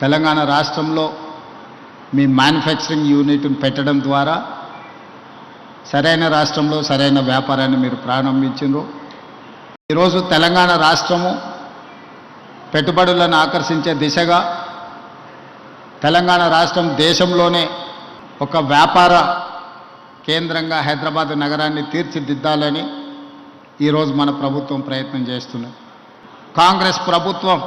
తెలంగాణ రాష్ట్రంలో మీ మ్యానుఫ్యాక్చరింగ్ యూనిట్ని పెట్టడం ద్వారా సరైన రాష్ట్రంలో సరైన వ్యాపారాన్ని మీరు ప్రారంభించారు ఈరోజు తెలంగాణ రాష్ట్రము పెట్టుబడులను ఆకర్షించే దిశగా తెలంగాణ రాష్ట్రం దేశంలోనే ఒక వ్యాపార కేంద్రంగా హైదరాబాద్ నగరాన్ని తీర్చిదిద్దాలని ఈరోజు మన ప్రభుత్వం ప్రయత్నం చేస్తున్నది. కాంగ్రెస్ ప్రభుత్వం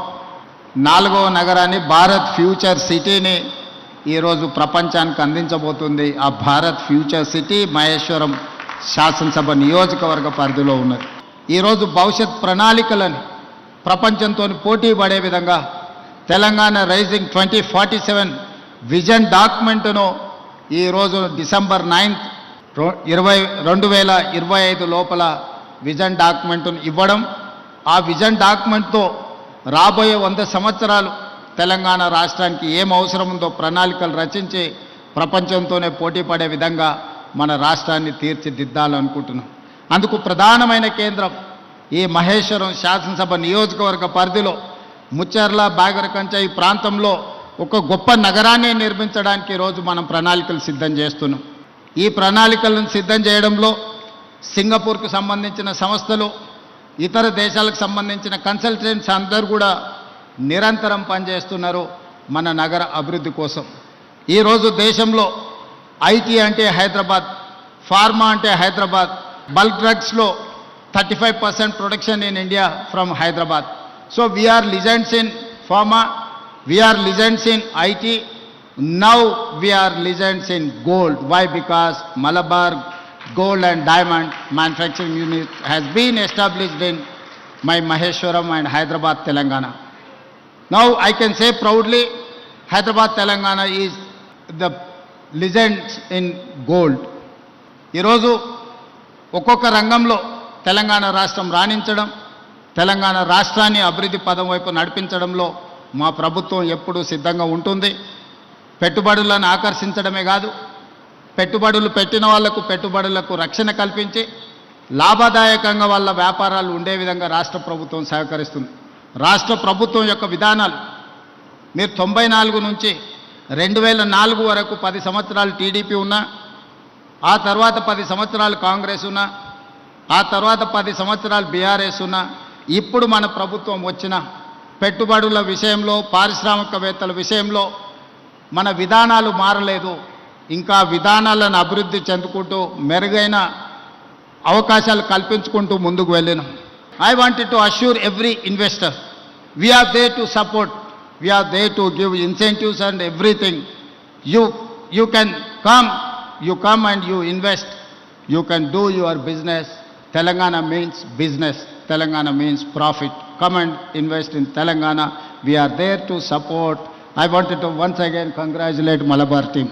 నాలుగవ నగరాన్ని భారత్ ఫ్యూచర్ సిటీని ఈరోజు ప్రపంచానికి అందించబోతుంది. ఆ భారత్ ఫ్యూచర్ సిటీ మహేశ్వరం శాసనసభ నియోజకవర్గ పరిధిలో ఉన్నది. ఈరోజు భవిష్యత్ ప్రణాళికలని ప్రపంచంతో పోటీ పడే విధంగా Telangana rising twenty forty seven vision డాక్యుమెంట్ను ఈరోజు డిసెంబర్ నైన్త్ ఇరవై రెండు వేల ఇరవై ఐదు లోపల విజన్ డాక్యుమెంట్ను ఇవ్వడం. ఆ విజన్ డాక్యుమెంట్తో రాబోయే వంద సంవత్సరాలు తెలంగాణ రాష్ట్రానికి ఏం అవసరం ఉందో ప్రణాళికలు రచించి ప్రపంచంతోనే పోటీ పడే విధంగా మన రాష్ట్రాన్ని తీర్చిదిద్దాలనుకుంటున్నాం అందుకు ప్రధానమైన కేంద్రం ఈ మహేశ్వరం శాసనసభ నియోజకవర్గ పరిధిలో ముచ్చర్ల బాగరకంచ ఈ ప్రాంతంలో ఒక గొప్ప నగరాన్ని నిర్మించడానికి ఈరోజు మనం ప్రణాళికలు సిద్ధం చేస్తున్నాం. ఈ ప్రణాళికలను సిద్ధం చేయడంలో సింగపూర్కు సంబంధించిన సంస్థలు ఇతర దేశాలకు సంబంధించిన కన్సల్టెంట్స్ అందరూ కూడా నిరంతరం పనిచేస్తున్నారు మన నగర అభివృద్ధి కోసం. ఈరోజు దేశంలో ఐటీ అంటే హైదరాబాద్ ఫార్మా అంటే Hyderabad bulk డ్రగ్స్లో thirty five percent production in India from Hyderabad. So we are legends in pharma we are legends in IT now we are legends in gold why because Malabar gold and diamond manufacturing unit has been established in my Maheshwaram and Hyderabad, Telangana. Now I can say proudly, Hyderabad, Telangana is the legends in gold. ఈరోజు ఒక్కొక్క రంగంలో తెలంగాణ రాష్ట్రం రాణించడం తెలంగాణ రాష్ట్రాన్ని అభివృద్ధి పదం వైపు నడిపించడంలో మా ప్రభుత్వం ఎప్పుడూ సిద్ధంగా ఉంటుంది పెట్టుబడులను ఆకర్షించడమే కాదు పెట్టుబడులు పెట్టిన వాళ్ళకు పెట్టుబడులకు రక్షణ కల్పించి లాభదాయకంగా వాళ్ళ వ్యాపారాలు ఉండే విధంగా రాష్ట్ర ప్రభుత్వం సహకరిస్తుంది. రాష్ట్ర ప్రభుత్వం యొక్క విధానాలు. మీరు తొంభై నాలుగు నుంచి రెండు వేల నాలుగు వరకు పది సంవత్సరాలు టీడీపీ ఉన్నా ఆ తర్వాత పది సంవత్సరాలు కాంగ్రెస్ ఉన్నా ఆ తర్వాత పది సంవత్సరాలు బీఆర్ఎస్ ఉన్నా ఇప్పుడు మన ప్రభుత్వం వచ్చిన పెట్టుబడుల విషయంలో పారిశ్రామికవేత్తల విషయంలో మన విధానాలు మారలేదు. ఇంకా విధానాలను అభివృద్ధి చెందుకుంటూ మెరుగైన అవకాశాలు కల్పించుకుంటూ ముందుకు వెళ్ళినాం. I wanted to assure every investor we are there to support we are there to give incentives and everything you you can come you come and you invest you can do your business Telangana means business Telangana means profit come and invest in Telangana we are there to support I wanted to once again congratulate Malabar team